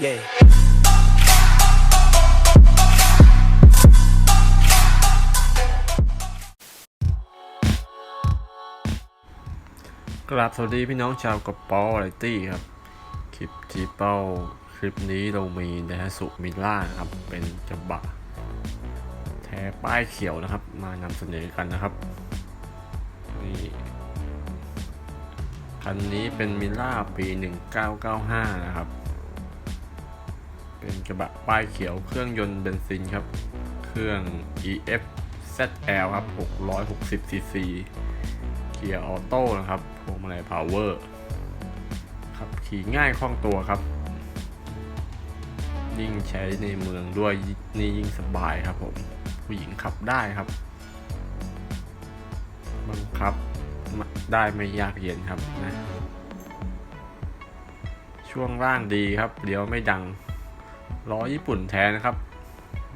Yeah. กราบสวัสดีพี่น้องชาวกระป๋อไรตี้ครับ คลิปที่เป้าคลิปนี้เรามีนะฮะสุมิล่าครับเป็นกระบะแท้ป้ายเขียวนะครับ มานำเสนอกันนะครับนี่คันนี้เป็นมิล่าปี 1995 นะครับ เป็นกระบะป้ายเขียวเครื่องยนต์เบนซินครับ เครื่อง EF ZL ครับ 660 cc เกียร์ออโต้นะครับพวงมาลัยพาวเวอร์ขับขี่ง่ายคล่องตัวครับ ยิ่งใช้ในเมืองด้วยนี่ยิ่งสบายครับผม ผู้หญิงขับได้ครับบังคับได้ไม่ยากเย็นครับนะช่วงล่างดีครับเดี๋ยวไม่ดัง ล้อญี่ปุ่นแท้นะครับ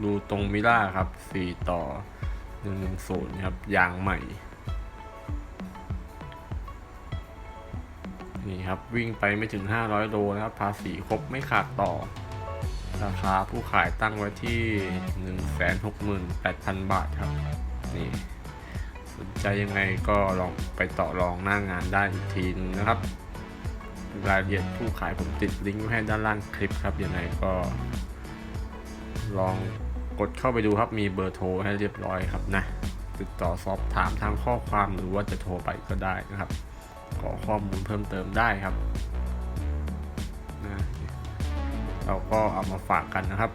ดูตรงมิล่าครับ 4 ต่อ 110 ครับ ยางใหม่ นี่ครับ วิ่งไปไม่ถึง 500 โลนะครับ ภาษีครบไม่ขาดต่อ ราคาผู้ขายตั้งไว้ที่ 168,000 บาทครับ นี่สนใจยังไงก็ลองไปต่อรองหน้างานได้อีกทีนึงนะครับ รายละเอียดผู้ขายผมติดลิงก์ไว้ให้ด้านล่างคลิปครับยังไงก็ ลองกดเข้าไปดูครับมีเบอร์โทรให้เรียบร้อยครับนะติดต่อสอบถามทางข้อความหรือว่าจะโทรไปก็ได้นะครับขอข้อมูลเพิ่มเติมได้ครับนะเราก็เอามาฝากกันนะครับ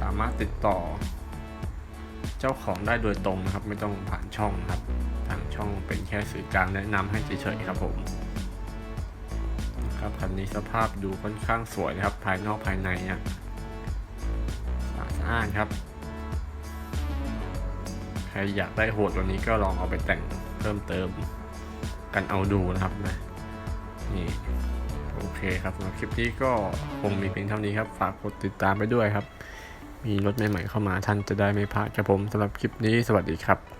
สามารถติดต่อ เจ้าของได้โดยตรงนะครับ ไม่ต้องผ่านช่องนะครับ ทางช่องเป็นแค่สื่อกลางแนะนำให้เฉยๆครับผม ครับคันนี้สภาพดูค่อนข้างสวยนะครับ ภายนอกภายในเนี่ยสะอาดครับ ใครอยากได้โหดวันนี้ก็ลองเอาไปแต่งเพิ่มเติมกันเอาดูนะครับนะนี่โอเคครับสำหรับคลิปนี้ก็คงมีเพียงเท่านี้ครับ ฝากกดติดตามไปด้วยครับ มีรถใหม่ๆเข้ามาท่านจะได้ไม่พลาดครับผมสำหรับคลิปนี้สวัสดีครับ